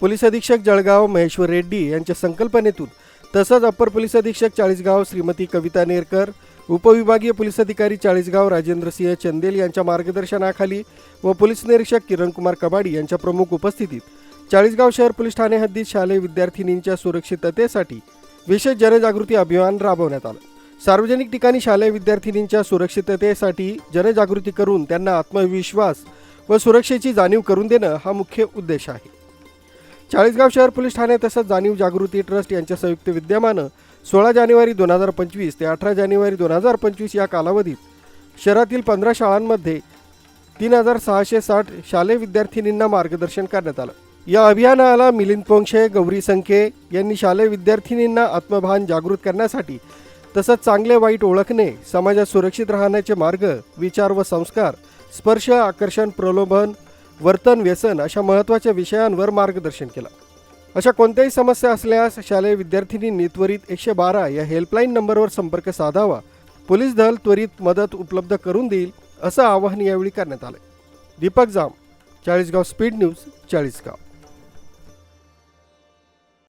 Police अधीक्षक जळगाव महेश्वर रेड्डी यांच्या संकल्पनेतून तसंच अप्पर पोलीस अधीक्षक चाळीसगाव श्रीमती कविता नेरकर उपविभागीय पोलीस अधिकारी चाळीसगाव राजेंद्रसिंह चंदेल यांच्या मार्गदर्शनाखाली व पोलीस निरीक्षक किरणकुमार कबाडी यांच्या प्रमुख उपस्थितीत चाळीसगाव शहर पोलीस ठाणे हद्दीत शालेय विद्यार्थिनींच्या सुरक्षिततेसाठी विशेष जनजागृती अभियान राबवण्यात आलं. सार्वजनिक ठिकाणी शालेय विद्यार्थिनींच्या सुरक्षिततेसाठी जनजागृती करून त्यांना आत्मविश्वास व सुरक्षेची जाणीव करून देणं हा मुख्य उद्देश आहे. चाळीसगाव शहर पोलीस ठाणे तसंच जाणीव जागृती ट्रस्ट यांच्या संयुक्त विद्यमानं सोळा जानेवारी दोन हजार पंचवीस ते अठरा जानेवारी दोन हजार पंचवीस या कालावधीत शहरातील पंधरा शाळांमध्ये तीन हजार सहाशे साठ शालेय विद्यार्थिनींना मार्गदर्शन करण्यात आलं. या अभियानाला मिलिंद पोंक्षे गौरी संखे यांनी शालेय विद्यार्थिनींना आत्मभान जागृत करण्यासाठी तसंच चांगले वाईट ओळखणे समाजात सुरक्षित राहण्याचे मार्ग विचार व संस्कार स्पर्श आकर्षण प्रलोभन वर्तन व्यसन अशा महत्त्वाच्या विषयांवर मार्गदर्शन केलं. अशा कोणत्याही समस्या असल्यास शालेय विद्यार्थिनींनी त्वरित एकशे बारा या हेल्पलाईन नंबरवर संपर्क साधावा. पोलीस दल त्वरित मदत उपलब्ध करून देईल असं आवाहन यावेळी करण्यात आलं दीपक जाम चाळीसगाव स्पीड न्यूज चाळीसगाव.